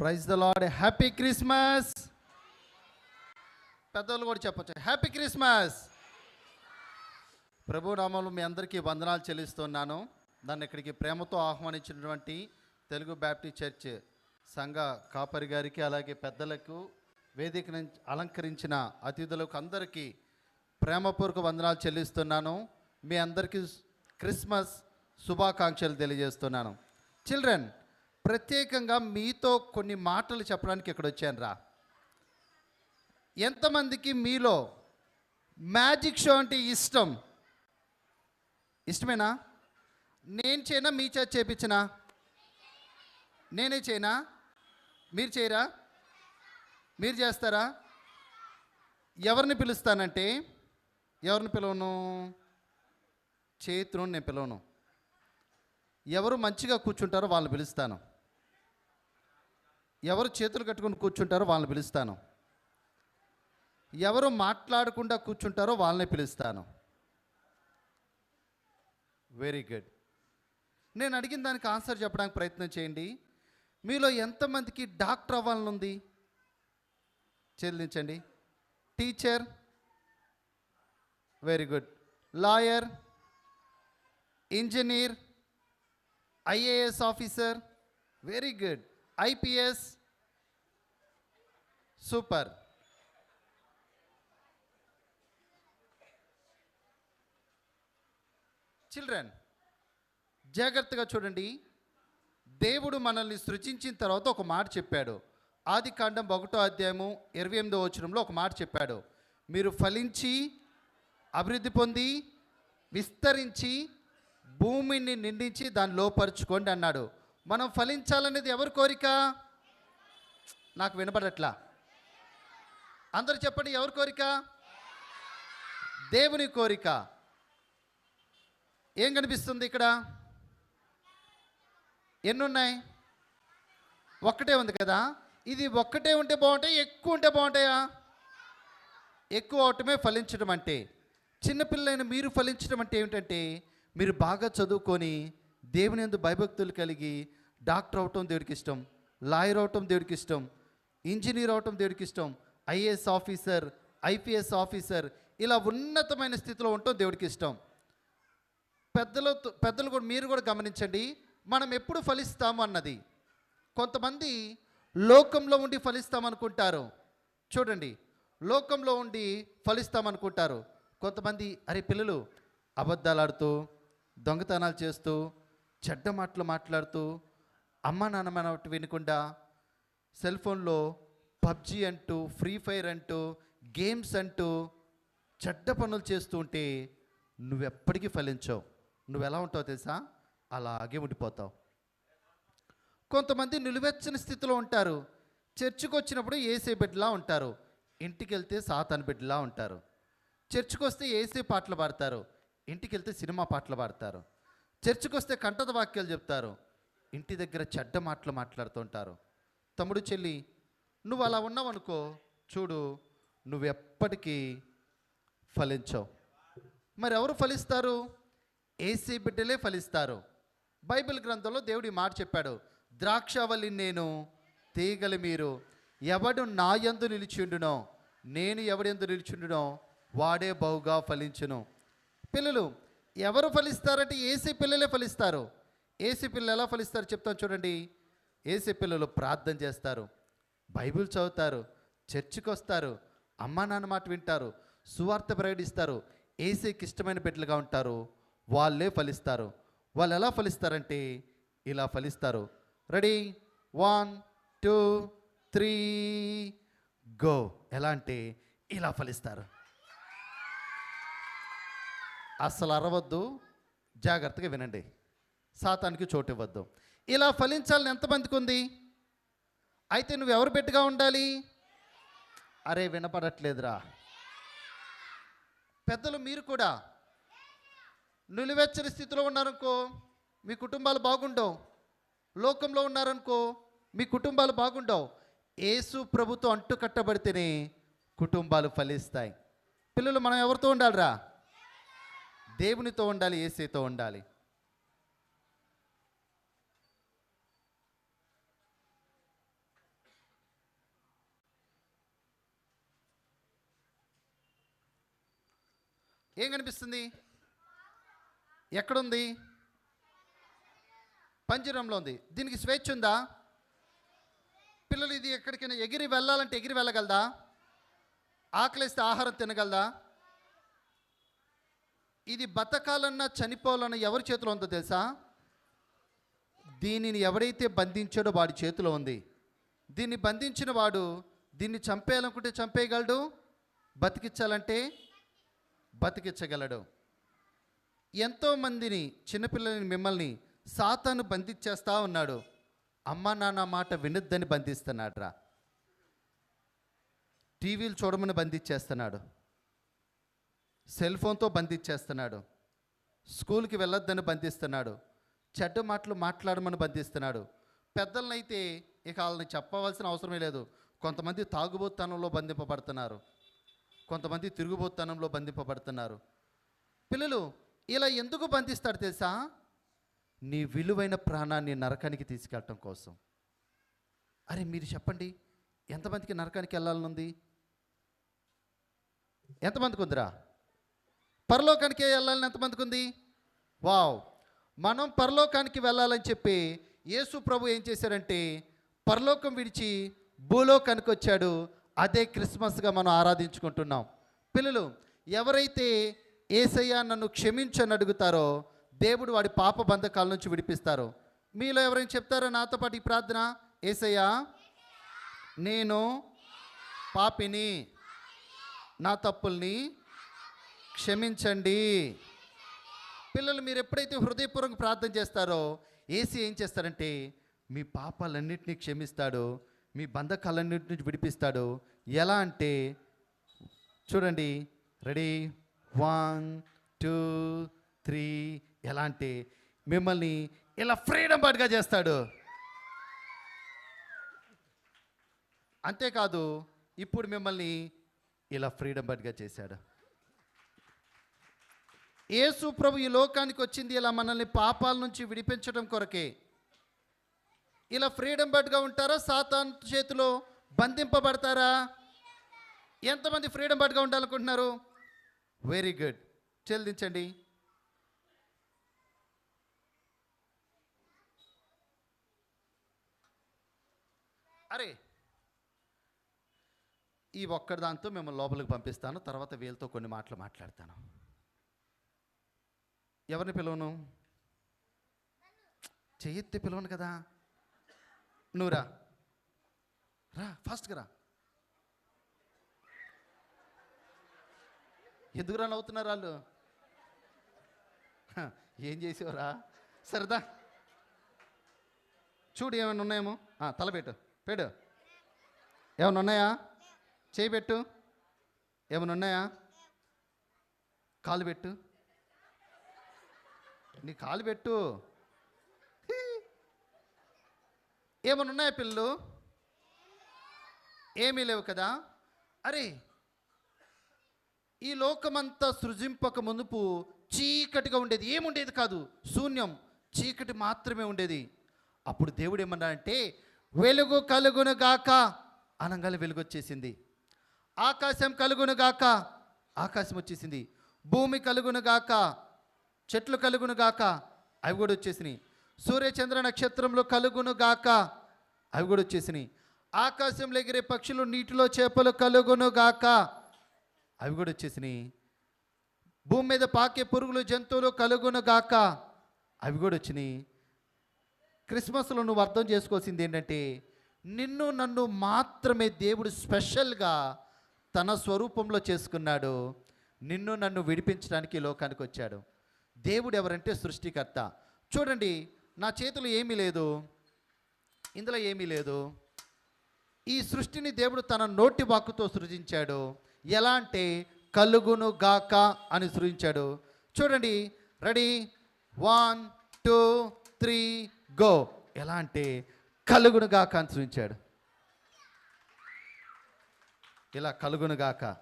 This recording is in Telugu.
Praise the lord happy Christmas పెద్దవాళ్ళు కూడా చెప్పచ్చు. హ్యాపీ క్రిస్మస్ ప్రభు నామంలో మీ అందరికీ వందనాలు చెల్లిస్తున్నాను. నన్ను ఇక్కడికి ప్రేమతో ఆహ్వానించినటువంటి తెలుగు బ్యాప్టిస్ట్ చర్చ్ సంఘ కాపరి గారికి అలాగే పెద్దలకు వేదిక నుంచి అలంకరించిన అతిథులకు అందరికీ ప్రేమపూర్వక వందనాలు చెల్లిస్తున్నాను. మీ అందరికీ క్రిస్మస్ శుభాకాంక్షలు తెలియజేస్తున్నాను. చిల్డ్రన్ ప్రత్యేకంగా మీతో కొన్ని మాటలు చెప్పడానికి ఇక్కడ వచ్చాను రా. ఎంతమందికి మీలో మ్యాజిక్ షో అంటే ఇష్టం? ఇష్టమేనా? నేను చేయనా? మీ చేత చేపించనా? నేనే చేయనా? మీరు చేయరా? మీరు చేస్తారా? ఎవరిని పిలుస్తానంటే ఎవరిని పిలవను? చేతును నేను పిలవను. ఎవరు మంచిగా కూర్చుంటారో వాళ్ళని పిలుస్తాను. ఎవరు చేతులు కట్టుకుని కూర్చుంటారో వాళ్ళని పిలుస్తాను. ఎవరు మాట్లాడకుండా కూర్చుంటారో వాళ్ళని పిలుస్తాను. వెరీ గుడ్ నేను అడిగిన దానికి ఆన్సర్ చెప్పడానికి ప్రయత్నం చేయండి. మీలో ఎంతమందికి డాక్టర్ అవ్వాలని ఉంది చెల్లించండి teacher very good lawyer engineer IAS officer very good IPS super. Children జాగ్రత్తగా చూడండి. దేవుడు మనల్ని సృజించిన తర్వాత ఒక మాట చెప్పాడు. ఆది కాండం ఒకటో అధ్యాయము ఇరవై ఎనిమిదో వచనంలో ఒక మాట చెప్పాడు. మీరు ఫలించి అభివృద్ధి పొంది విస్తరించి భూమిని నిండించి దాన్ని లోపరుచుకోండి అన్నాడు. మనం ఫలించాలనేది ఎవరి కోరిక? నాకు వినపడట్లా. అందరూ చెప్పండి ఎవరి కోరిక? దేవుని కోరిక. ఏం కనిపిస్తుంది ఇక్కడ? ఎన్నున్నాయి? ఒక్కటే ఉంది కదా? ఇది ఒక్కటే ఉంటే బాగుంటాయి? ఎక్కువ ఉంటే బాగుంటాయా? ఎక్కువ అవటమే ఫలించడం అంటే చిన్నపిల్లలైన మీరు ఫలించడం అంటే ఏమిటంటే మీరు బాగా చదువుకొని దేవుని ఎందు భయభక్తులు కలిగి డాక్టర్ అవటం దేవుడికి ఇష్టం లాయర్ అవటం దేవుడికి ఇష్టం ఇంజనీర్ అవటం దేవుడికి ఇష్టం ఐఏఎస్ ఆఫీసర్ ఐపీఎస్ ఆఫీసర్ ఇలా ఉన్నతమైన స్థితిలో ఉండటం దేవుడికి ఇష్టం. పెద్దలు పెద్దలు కూడా మీరు కూడా గమనించండి మనం ఎప్పుడు ఫలిస్తాము అన్నది. కొంతమంది లోకంలో ఉండి ఫలిస్తామనుకుంటారు. చూడండి లోకంలో ఉండి ఫలిస్తామనుకుంటారు. కొంతమంది అరే పిల్లలు అబద్ధాలు ఆడుతూ దొంగతనాలు చేస్తూ చెడ్డ మాటలు మాట్లాడుతూ అమ్మ నాన్న మన వినకుండా సెల్ ఫోన్లో పబ్జి అంటూ ఫ్రీ ఫైర్ అంటూ గేమ్స్ అంటూ చెడ్డ పనులు చేస్తూ ఉంటే నువ్వెప్పటికీ ఫలించవు. నువ్వు ఎలా ఉంటావు తెలుసా? అలాగే ఉండిపోతావు. కొంతమంది నిలువెచ్చని స్థితిలో ఉంటారు. చర్చికి వచ్చినప్పుడు ఏసే బిడ్డలా ఉంటారు. ఇంటికి వెళ్తే సాతాన్ బిడ్డలా ఉంటారు. చర్చికి వస్తే ఏసే పాటలు పాడతారు. ఇంటికి వెళ్తే సినిమా పాటలు పాడతారు. చర్చికి వస్తే కంటద వాక్యాలు చెప్తారు. ఇంటి దగ్గర చెడ్డ మాటలు మాట్లాడుతుంటారు. తమ్ముడు చెల్లి నువ్వు అలా ఉన్నావు అనుకో చూడు నువ్వెప్పటికీ ఫలించవు. మరి ఎవరు ఫలిస్తారు? ఏసీ బిడ్డలే ఫలిస్తారు. బైబిల్ గ్రంథంలో దేవుడి మాట చెప్పాడు ద్రాక్షవల్లి నేను తీగలి మీరు ఎవడు నా యందు నిలిచిండునో నేను ఎవడెందు నిలిచిండునో వాడే బహుగా ఫలించును. పిల్లలు ఎవరు ఫలిస్తారంటే ఏసీ పిల్లలే ఫలిస్తారు. ఏసీ పిల్లలు ఎలా ఫలిస్తారు చెప్తాను చూడండి. ఏసీ పిల్లలు ప్రార్థన చేస్తారు. బైబిల్ చదువుతారు. చర్చికి వస్తారు. అమ్మా నాన్న మాట వింటారు. సువార్త ప్రకటిస్తారు. ఏసీకి ఇష్టమైన బిడ్డలుగా ఉంటారు. వాళ్ళే ఫలిస్తారు. వాళ్ళు ఎలా ఫలిస్తారంటే ఇలా ఫలిస్తారు. Ready? One two three go. ఎలా అంటే ఇలా ఫలిస్తారు. అస్సలు అరవద్దు. జాగ్రత్తగా వినండి. సాతానికి చోటు ఇవ్వద్దు ఇలా ఫలించాలని ఎంతమందికి ఉంది అయితే నువ్వు ఎవరు బిడ్డగా ఉండాలి? అరే వినపడట్లేదురా. పెద్దలు మీరు కూడా నిలువెచ్చని స్థితిలో ఉన్నారనుకో మీ కుటుంబాలు బాగుండవు. లోకంలో ఉన్నారనుకో మీ కుటుంబాలు బాగుండవు. ఏసు ప్రభుతో అంటు కట్టబడితేనే కుటుంబాలు ఫలిస్తాయి. పిల్లలు మనం ఎవరితో ఉండాలిరా? దేవునితో ఉండాలి ఏసీతో ఉండాలి. ఏం కనిపిస్తుంది? ఎక్కడుంది? పంజరంలో ఉంది. దీనికి స్వేచ్ఛ ఉందా? పిల్లలు ఇది ఎక్కడికైనా ఎగిరి వెళ్ళాలంటే ఎగిరి వెళ్ళగలదా? ఆకలిస్తే ఆహారం తినగలదా? ఇది బతకాలన్నా చనిపోవాలన్నా ఎవరి చేతిలో ఉందో తెలుసా? దీనిని ఎవడైతే బంధించాడో వాడి చేతిలో ఉంది. దీన్ని బంధించిన వాడు దీన్ని చంపేయాలనుకుంటే చంపేయగలడు? బతికించాలంటే బతికించగలడు. ఎంతోమందిని చిన్నపిల్లలని మిమ్మల్ని సాతాను బంధించేస్తా ఉన్నాడు. అమ్మ నాన్న మాట వినొద్దని బంధిస్తున్నాడు రా టీవీలు చూడమని బంధించేస్తున్నాడు. సెల్ ఫోన్తో బంధించేస్తున్నాడు. స్కూల్కి వెళ్ళొద్దని బంధిస్తున్నాడు. చెడ్డ మాటలు మాట్లాడమని బంధిస్తున్నాడు. పెద్దలనైతే ఇక వాళ్ళని చెప్పవలసిన అవసరమే లేదు. కొంతమంది తాగుబోతనంలో బంధింపబడుతున్నారు. కొంతమంది తిరుగుబోతనంలో బంధింపబడుతున్నారు. పిల్లలు ఇలా ఎందుకు బంధిస్తాడు తెలుసా? నీ విలువైన ప్రాణాన్ని నరకానికి తీసుకెళ్ళటం కోసం. అరే మీరు చెప్పండి ఎంతమందికి నరకానికి వెళ్ళాలనుంది? ఎంతమందికి ఉందిరా? పరలోకానికి వెళ్ళాలని ఎంతమందికి ఉంది? వావ్! మనం పరలోకానికి వెళ్ళాలని చెప్పి యేసు ప్రభు ఏం చేశారంటే పరలోకం విడిచి భూలోకానికి వచ్చాడు. అదే క్రిస్మస్గా మనం ఆరాధించుకుంటున్నాం. పిల్లలు ఎవరైతే ఏసయ్య నన్ను క్షమించని అడుగుతారో దేవుడు వాడి పాప బంధకాల నుంచి విడిపిస్తారో. మీలో ఎవరైనా చెప్తారో నాతో పాటు ఈ ప్రార్థన? ఏసయ్యా నేను పాపిని నా తప్పుల్ని క్షమించండి. పిల్లలు మీరు ఎప్పుడైతే హృదయపూర్వక ప్రార్థన చేస్తారో ఏసీ ఏం చేస్తారంటే మీ పాపాలన్నింటినీ క్షమిస్తాడు. మీ బంధకాలన్నింటి నుంచి విడిపిస్తాడు. ఎలా అంటే చూడండి రెడీ? One two three. ఎలా అంటే మిమ్మల్ని ఇలా ఫ్రీడమ్ బర్డ్గా చేస్తాడు. అంతేకాదు ఇప్పుడు మిమ్మల్ని ఇలా ఫ్రీడమ్ బర్డ్గా చేశాడు. యేసు ప్రభు ఈ లోకానికి వచ్చింది ఇలా మనల్ని పాపాల నుంచి విడిపించడం కొరకే. ఇలా ఫ్రీడమ్ బర్డ్గా ఉంటారా? సాతాన్ చేతిలో బంధింపబడతారా? ఎంతమంది ఫ్రీడమ్ బర్డ్గా ఉండాలనుకుంటున్నారు? వెరీ గుడ్ చెల్లించండి. అరే ఈ ఒక్కడి దాంతో మిమ్మల్ని లోపలికి పంపిస్తాను తర్వాత వీళ్ళతో కొన్ని మాటలు మాట్లాడతాను. ఎవరిని పిలవను? చెయ్యెత్తి పిలవను కదా. నువ్వు రా. రా ఫాస్ట్గా రా. ఎందుకు రా నవ్వుతున్నారు వాళ్ళు? ఏం చేసేవరా? సరదా. చూడు ఏమైనా ఉన్నాయేమో. తలపెట్టు తల పెట్టు. ఏమైనా ఉన్నాయా? చేయి పెట్టు. ఏమైనా ఉన్నాయా? కాలు పెట్టు. నీ కాలు పెట్టు. ఏమైనా ఉన్నాయా పిల్లలు? ఏమీ లేవు కదా? అరే ఈ లోకమంతా సృజింపక మునుపు చీకటిగా ఉండేది. ఏముండేది కాదు? శూన్యం. చీకటి మాత్రమే ఉండేది. అప్పుడు దేవుడు ఏమన్నాడంటే వెలుగు కలుగును గాక అనగానే వెలుగు వచ్చేసింది ఆకాశం కలుగును గాక ఆకాశం వచ్చేసింది. భూమి కలుగును గాక చెట్లు కలుగును గాక అవి కూడా వచ్చేసినాయి. సూర్యచంద్ర నక్షత్రంలో కలుగును గాక అవి కూడా వచ్చేసినాయి. ఆకాశంలో ఎగిరే పక్షులు నీటిలో చేపలు కలుగును గాక. అవి కూడా వచ్చేసినాయి. భూమి మీద పాకే పురుగులు జంతువులు కలుగును గాక. అవి కూడా వచ్చినాయి. క్రిస్మస్లో నువ్వు అర్థం చేసుకోవాల్సింది ఏంటంటే నిన్ను నన్ను మాత్రమే దేవుడు స్పెషల్గా తన స్వరూపంలో చేసుకున్నాడు. నిన్ను నన్ను విడిపించడానికి లోకానికి వచ్చాడు. దేవుడు ఎవరంటే సృష్టికర్త. చూడండి నా చేతులు ఏమీ లేదు. ఇందులో ఏమీ లేదు. ఈ సృష్టిని దేవుడు తన నోటి వాక్కుతో సృజించాడు. ఎలా అంటే కలుగును గాక అని సృజించాడు. చూడండి ready? One two three go. ఎలా అంటే కలుగును గాక అని సృజించాడు. ఇలా కలుగును గాక.